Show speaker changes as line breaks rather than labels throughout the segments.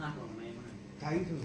啊，没有呢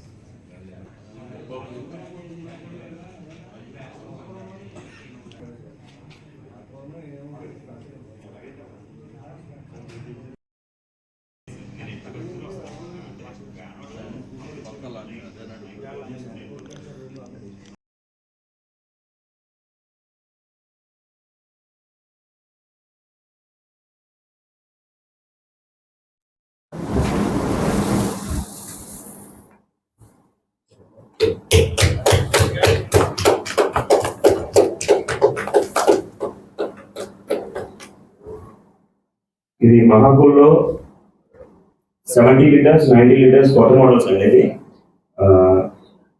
ఇది మహాకూల్లో seventy litres ninety litres కొత్త మోడల్స్ అండి ఇది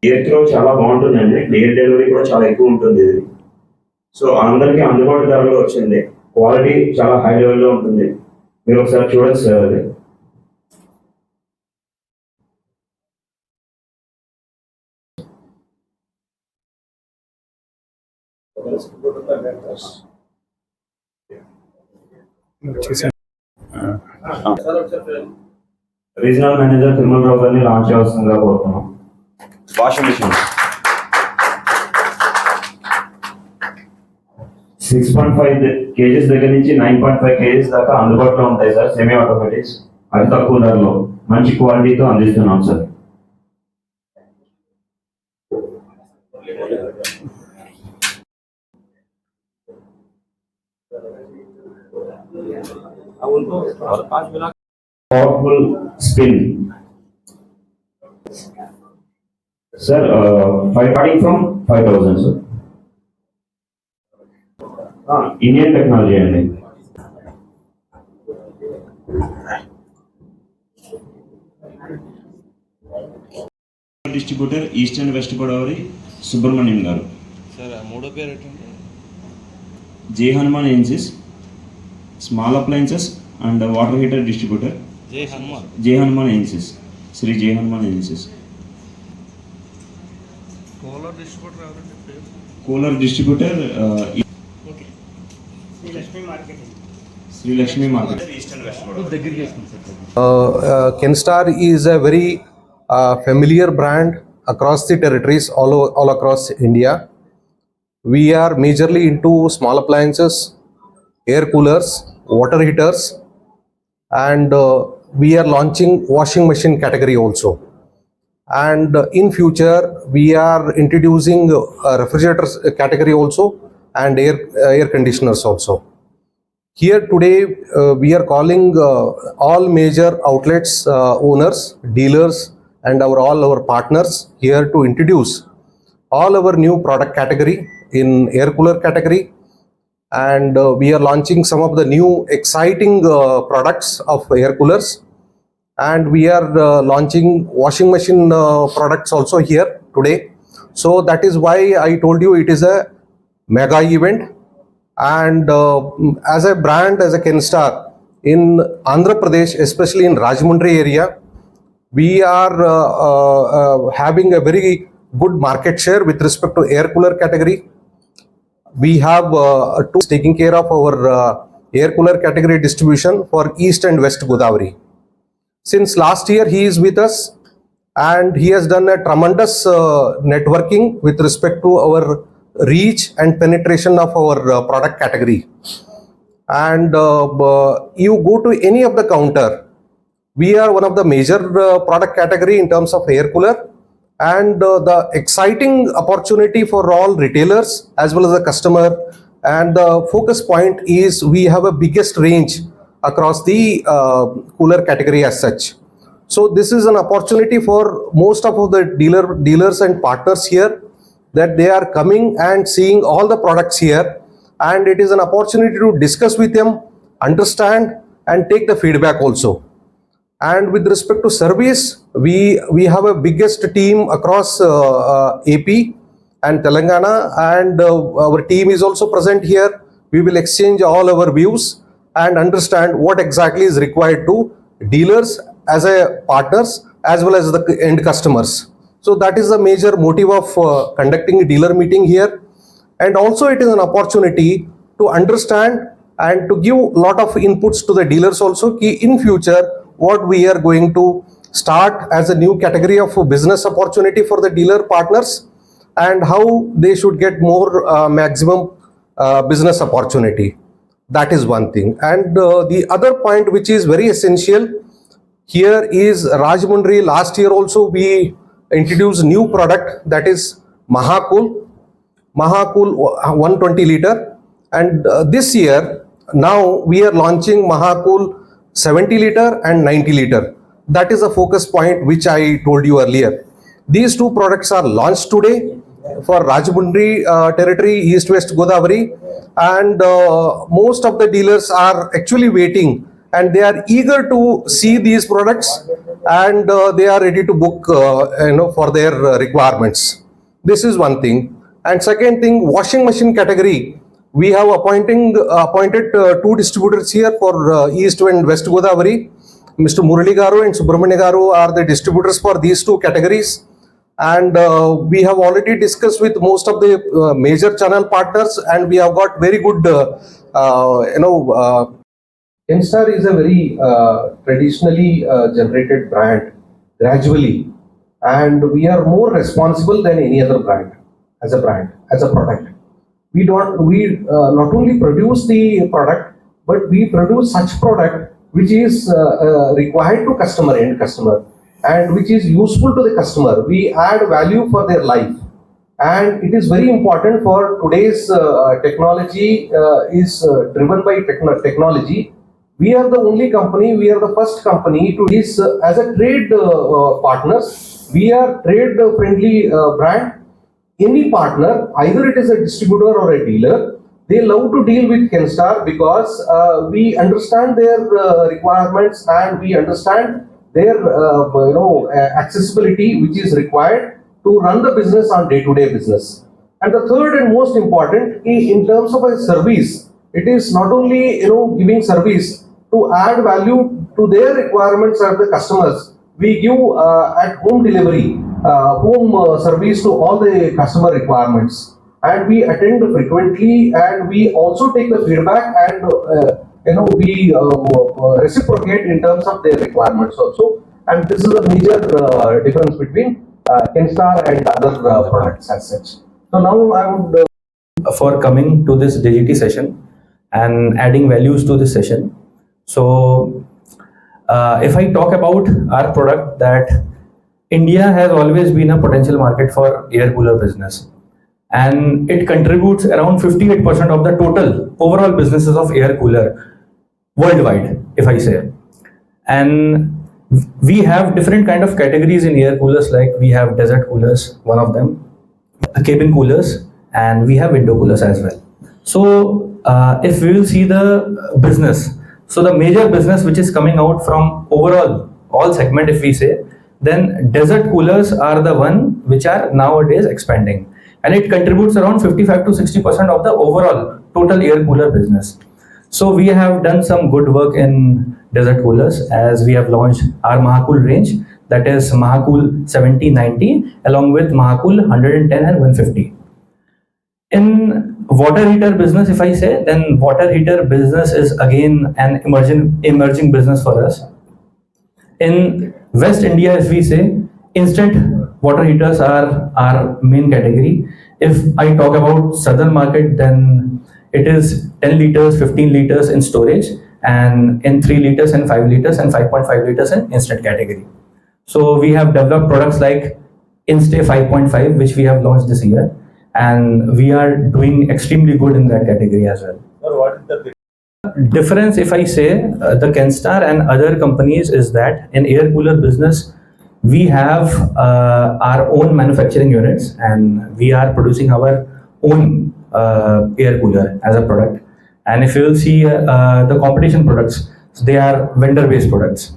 ఎయిర్ త్రో చాలా బాగుంటుందండి. ఎయిర్ డెలివరీ కూడా చాలా ఎక్కువ ఉంటుంది ఇది. సో అందరికీ అందుబాటు ధరలో వచ్చింది. క్వాలిటీ చాలా హై లెవెల్లో ఉంటుంది. మీరు ఒకసారి చూడొచ్చు సార్ అది. రీజనల్ మేనేజర్ తిరుమల రావు గారిని లాంచ్ చేయాల్సిందిగా కోరుతున్నాం. Washing machine six point five KGs దగ్గర నుంచి నైన్ పాయింట్ ఫైవ్ కేజీస్ దాకా అందుబాటులో ఉంటాయి సార్ సెమీ ఆటోమేటిక్స్ అతి తక్కువ ధరలో. మంచి క్వాలిటీతో అందిస్తున్నాం sir. Powerful spin. Sir, uh, five, starting from 5000, sir. Ah, Indian technology అండి distributor east and west Godavari Subrahmanyam garu
sir మూడో పేరు
Jai Hanuman agencies small appliances and water heater distributor.
J. Hanuman.
J. Hanuman Agencies. Sri J. Hanuman Agencies.
Cooler distributor Cooler distributor.
Uh, okay. Sri Lakshmi Marketing. Sri Lakshmi Marketing. Eastern
West. Uh, Kenstar is a very uh, familiar brand across the territories all, over, all across India. We are majorly into small appliances, air coolers, water heaters, and uh, we are launching washing machine category also. And uh, in future, we are introducing uh, refrigerators category also and air air conditioners also. Here today, uh, we are calling uh, all major outlets uh, owners, dealers, and our all our partners here to introduce all our new product category in air cooler category, and uh, we are launching some of the new exciting uh, products of air coolers, and we are uh, launching washing machine uh, products also here today. So that is why I told you it is a mega event. And uh, as a brand as a kenstar in andhra pradesh especially in rajmundry area we are uh, uh, uh, having a very good market share with respect to air cooler category we have uh, two taking care of our uh, air cooler category distribution for east and west godavari. Since last year he is with us and he has done a tremendous uh, networking with respect to our reach and penetration of our uh, product category. And uh, you go to any of the counter we are one of the major uh, product category in terms of air cooler and uh, the exciting opportunity for all retailers as well as the customer. And the focus point is we have a biggest range across the uh, cooler category as such. So this is an opportunity for most of the dealer dealers and partners here that they are coming and seeing all the products here and it is an opportunity to discuss with them understand and take the feedback also and with respect to service we we have a biggest team across uh, uh, ap and telangana. And uh, our team is also present here. We will exchange all our views and understand what exactly is required to dealers as a partners as well as the end customers. So that is the major motive of uh, conducting a dealer meeting here. And also it is an opportunity to understand and to give a lot of inputs to the dealers also ki in future what we are going to start as a new category of business opportunity for the dealer partners and how they should get more uh, maximum uh, business opportunity that is one thing and uh, the other point which is very essential here is Rajmundry. Last year also we introduced new product that is Mahakul. Mahakul 120 liter. And uh, this year now we are launching Mahakul 70 liter and 90 liter. That is a focus point which I told you earlier. These two products are launched today for Rajmundry uh, territory, East West Godavari, and uh, most of the dealers are actually waiting and they are eager to see these products and uh, they are ready to book uh, you know for their uh, requirements this is one thing and second thing washing machine category we have appointing appointed uh, two distributors here for uh, east and west godavari. Mr murali garu and subramanya garu are the distributors for these two categories. And uh, we have already discussed with most of the uh, major channel partners and we have got very good uh, uh, you know uh, Kenstar is a very uh, traditionally uh, generated brand gradually, and we are more responsible than any other brand as a brand, as a product. We don't, we uh, not only produce the product, but we produce such product which is uh, uh, required to customer, end customer, and which is useful to the customer. We add value for their life. And it is very important for today's uh, technology uh, is uh, driven by techno- technology. We are the only company we are the first company to is uh, as a trade uh, uh, partners. We are trade friendly uh, brand any partner either it is a distributor or a dealer they love to deal with kenstar because uh, we understand their uh, requirements and we understand their uh, you know uh, accessibility which is required to run the business on day to day business. And the third and most important in terms of a service it is not only you know giving service to add value to their requirements of the customers we give uh, at home delivery home uh, service to all the customer requirements. And we attend frequently and we also take the feedback and uh, you know we uh, uh, reciprocate in terms of their requirements also. And this is a major uh, difference between uh, Kenstar and other uh, products as such. So now i would uh,
for coming to this DGT session and adding values to this session. So, uh, if I talk about our product, that India has always been a potential market for air cooler business, and it contributes around 58% of the total overall businesses of air cooler worldwide, if I say. And we have different kind of categories in air coolers, like we have desert coolers, one of them, cabin coolers and we have window coolers as well so uh, if we will see the business so the major business which is coming out from overall all segment if we say then desert coolers are the one which are nowadays expanding and it contributes around 55 to 60 percent of the overall total air cooler business so we have done some good work in desert coolers as we have launched our Mahakul range that is Mahakul 7090 along with Mahakul 110 and 150. In water heater business, if I say, then water heater business is again an emerging emerging business for us. In West India, if we say, instant water heaters are our main category. If I talk about southern market, then it is 10 liters, 15 liters in storage, and in 3 liters and 5 liters and 5.5 liters in instant category. So we have developed products like Instay 5.5, which we have launched this year, and we are doing extremely good in that category as well. Difference, if I say, uh, the Kenstar and other companies is that in air cooler business, we have uh, our own manufacturing units and we are producing our own uh, air cooler as a product. And if you will see uh, the competition products, so they are vendor-based products.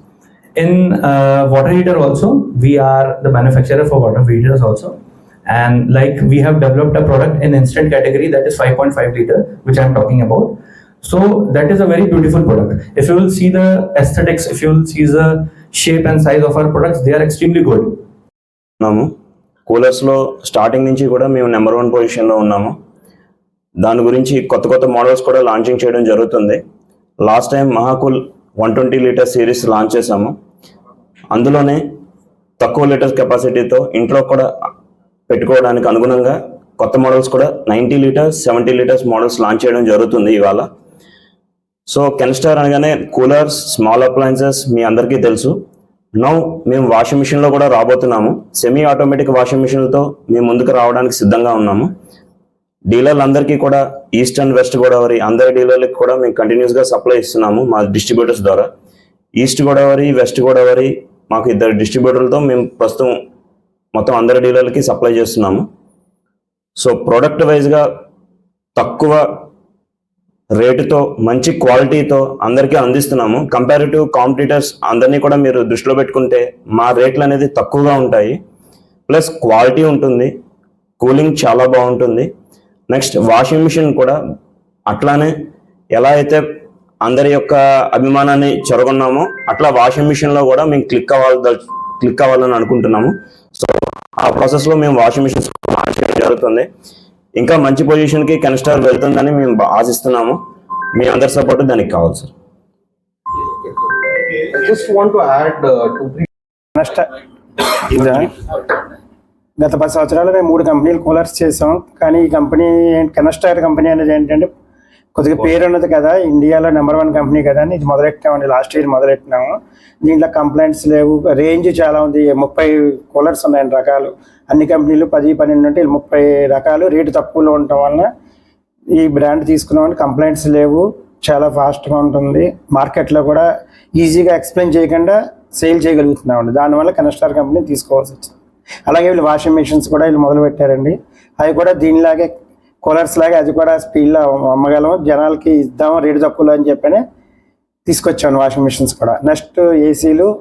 In uh, water heater also, we are the manufacturer for water heaters also. And like we have developed a product in instant category that is 5.5 liter, which I'm talking about. So that is a very beautiful product. If you will see the aesthetics, if you will see the shape and size of our products, they are extremely good.
ఉన్నాము. కూలర్స్లో starting నుంచి కూడా మేము number one పొజిషన్లో ఉన్నాము. దాని గురించి కొత్త కొత్త మోడల్స్ కూడా లాంచింగ్ చేయడం జరుగుతుంది. Last time Mahacool one twenty litre series launch చేసాము అందులోనే తక్కువ లీటర్స్ కెపాసిటీతో ఇంట్లో కూడా పెట్టుకోవడానికి అనుగుణంగా కొత్త మోడల్స్ కూడా ninety litres seventy litres models launch చేయడం జరుగుతుంది ఇవాళ. సో కెన్స్టార్ అనగానే కూలర్స్ స్మాల్ అప్లయన్సెస్ మీ అందరికీ తెలుసు. నౌ మేము వాషింగ్ మిషన్లో కూడా రాబోతున్నాము. సెమీ ఆటోమేటిక్ వాషింగ్ మిషన్లతో మేము ముందుకు రావడానికి సిద్ధంగా ఉన్నాము. డీలర్లందరికీ కూడా ఈస్ట్ అండ్ వెస్ట్ గోదావరి అందరి డీలర్లకు కూడా మేము కంటిన్యూస్గా సప్లై ఇస్తున్నాము మా డిస్ట్రిబ్యూటర్స్ ద్వారా. ఈస్ట్ గోదావరి వెస్ట్ గోదావరి మాకు ఇద్దరు డిస్ట్రిబ్యూటర్లతో మేము ప్రస్తుతం మొత్తం అందరి డీలర్లకి సప్లై చేస్తున్నాము. సో ప్రోడక్ట్ వైజ్గా తక్కువ రేటుతో మంచి క్వాలిటీతో అందరికీ అందిస్తున్నాము. కంపారిటివ్ కాంపిటీటర్స్ అందరినీ కూడా మీరు దృష్టిలో పెట్టుకుంటే మా రేట్లు అనేది తక్కువగా ఉంటాయి. ప్లస్ క్వాలిటీ ఉంటుంది. కూలింగ్ చాలా బాగుంటుంది. నెక్స్ట్ వాషింగ్ మిషన్ కూడా అట్లానే ఎలా అయితే అందరి యొక్క అభిమానాన్ని చెరగొన్నామో అట్లా వాషింగ్ మిషన్లో కూడా మేము క్లిక్ అవ్వాలి క్లిక్ అవ్వాలని అనుకుంటున్నాము. సో ఆ ప్రాసెస్లో మేము వాషింగ్ మిషన్ జరుగుతుంది. ఇంకా మంచి పొజిషన్కి కెన్స్టార్ వెళ్తుందని మేము ఆశిస్తున్నాము. మీ అందరి సపోర్ట్ దానికి కావాలి సార్
uh?
గత పది సంవత్సరాలు మేము మూడు కంపెనీలు కూలర్స్ చేసాం. కానీ ఈ కంపెనీ కెనస్టార్ కంపెనీ అనేది ఏంటంటే కొద్దిగా పేరు ఉన్నది కదా ఇండియాలో నెంబర్ వన్ కంపెనీ కదా అని ఇది మొదలెట్టామండి లాస్ట్ ఇయర్ మొదలెట్టినాము. దీంట్లో కంప్లైంట్స్ లేవు రేంజ్ చాలా ఉంది ముప్పై కూలర్స్ ఉన్నాయండి రకాలు. అన్ని కంపెనీలు పది పన్నెండు ఉంటే ముప్పై రకాలు రేటు తక్కువలో ఉండటం వలన ఈ బ్రాండ్ తీసుకున్నామని కంప్లైంట్స్ లేవు చాలా ఫాస్ట్గా ఉంటుంది. మార్కెట్లో కూడా ఈజీగా ఎక్స్ప్లెయిన్ చేయకుండా సేల్ చేయగలుగుతున్నామండి. దానివల్ల కనస్టార్ కంపెనీ తీసుకోవాల్సి వచ్చింది. అలాగే వీళ్ళు వాషింగ్ మిషన్స్ కూడా వీళ్ళు మొదలు పెట్టారండి అవి కూడా దీనిలాగే కూలర్స్ లాగే అది కూడా స్పీడ్లో అమ్మగలం జనాలకి ఇద్దాం రేటు తక్కువలో అని చెప్పని తీసుకొచ్చాను వాషింగ్ మిషన్స్ కూడా. నెక్స్ట్ ఏసీలు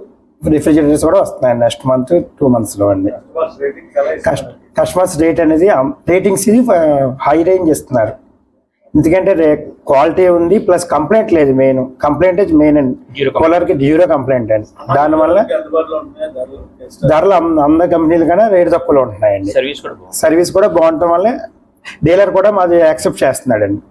రిఫ్రిజిరేటర్స్ కూడా వస్తున్నాయి నెక్స్ట్ మంత్ టూ మంత్స్లో అండి. కస్ట్ కస్టమర్స్ రేట్ అనేది రేటింగ్స్ ఇది హై రేంజ్ ఇస్తున్నారు. ఎందుకంటే క్వాలిటీ ఉంది ప్లస్ కంప్లైంట్ లేదు మెయిన్ కంప్లైంట్ మెయిన్ అండి. కూలర్కి జీరో కంప్లైంట్ అండి. దానివల్ల ధరలు అం- అందరి కంపెనీలు కన్నా రేటు తక్కువలో ఉంటున్నాయండి. సర్వీస్ కూడా బాగుండటం వల్ల డీలర్ కూడా మాది యాక్సెప్ట్ చేస్తున్నాడండి.